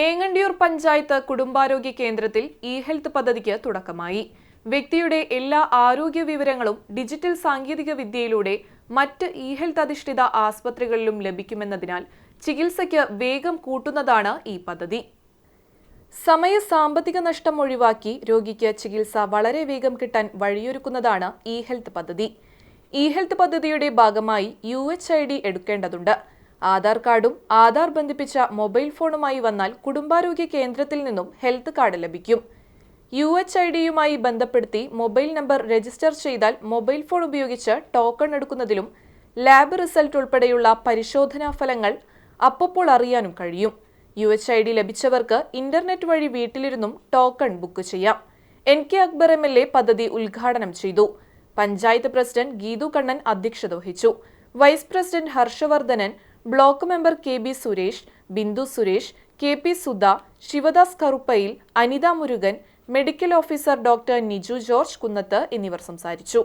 ഏങ്ങണ്ടിയൂർ പഞ്ചായത്ത് കുടുംബാരോഗ്യ കേന്ദ്രത്തിൽ E health പദ്ധതിക്ക് തുടക്കമായി. വ്യക്തിയുടെ എല്ലാ ആരോഗ്യ വിവരങ്ങളും ഡിജിറ്റൽ സാങ്കേതിക വിദ്യയിലൂടെ മറ്റ് ഇ ഹെൽത്ത് അധിഷ്ഠിത ആസ്പത്രികളിലും ലഭിക്കുമെന്നതിനാൽ ചികിത്സയ്ക്ക് വേഗം കൂട്ടുന്നതാണ് ഈ പദ്ധതി. സമയ സാമ്പത്തിക നഷ്ടം ഒഴിവാക്കി രോഗിക്ക് ചികിത്സ വളരെ വേഗം കിട്ടാൻ വഴിയൊരുക്കുന്നതാണ് ഇ ഹെൽത്ത് പദ്ധതി. ഇ ഹെൽത്ത് പദ്ധതിയുടെ ഭാഗമായി യു എച്ച് ഐ ഡി എടുക്കേണ്ടതുണ്ട്. ആധാർ കാർഡും ആധാർ ബന്ധിപ്പിച്ച മൊബൈൽ ഫോണുമായി വന്നാൽ കുടുംബാരോഗ്യ കേന്ദ്രത്തിൽ നിന്നും ഹെൽത്ത് കാർഡ് ലഭിക്കും. യു എച്ച് ഐ ഡിയുമായി ബന്ധപ്പെടുത്തി മൊബൈൽ നമ്പർ രജിസ്റ്റർ ചെയ്താൽ മൊബൈൽ ഫോൺ ഉപയോഗിച്ച് ടോക്കൺ എടുക്കുന്നതിലും ലാബ് റിസൾട്ട് ഉൾപ്പെടെയുള്ള പരിശോധനാ ഫലങ്ങൾ അപ്പപ്പോൾ അറിയാനും കഴിയും. യു എച്ച് ഐ ഡി ലഭിച്ചവർക്ക് ഇന്റർനെറ്റ് വഴി വീട്ടിലിരുന്നും ടോക്കൺ ബുക്ക് ചെയ്യാം. N K Akbar M L A പദ്ധതി ഉദ്ഘാടനം ചെയ്തു. പഞ്ചായത്ത് പ്രസിഡന്റ് ഗീതു കണ്ണൻ അധ്യക്ഷത വഹിച്ചു. Vice president Harshavardhanan block member K B Suresh Bindu Suresh K P Sudha Sivadas Karuppayil Anitha Murukan medical officer doctor Niju George Kunnath എന്നിവർ സംസാരിച്ചു.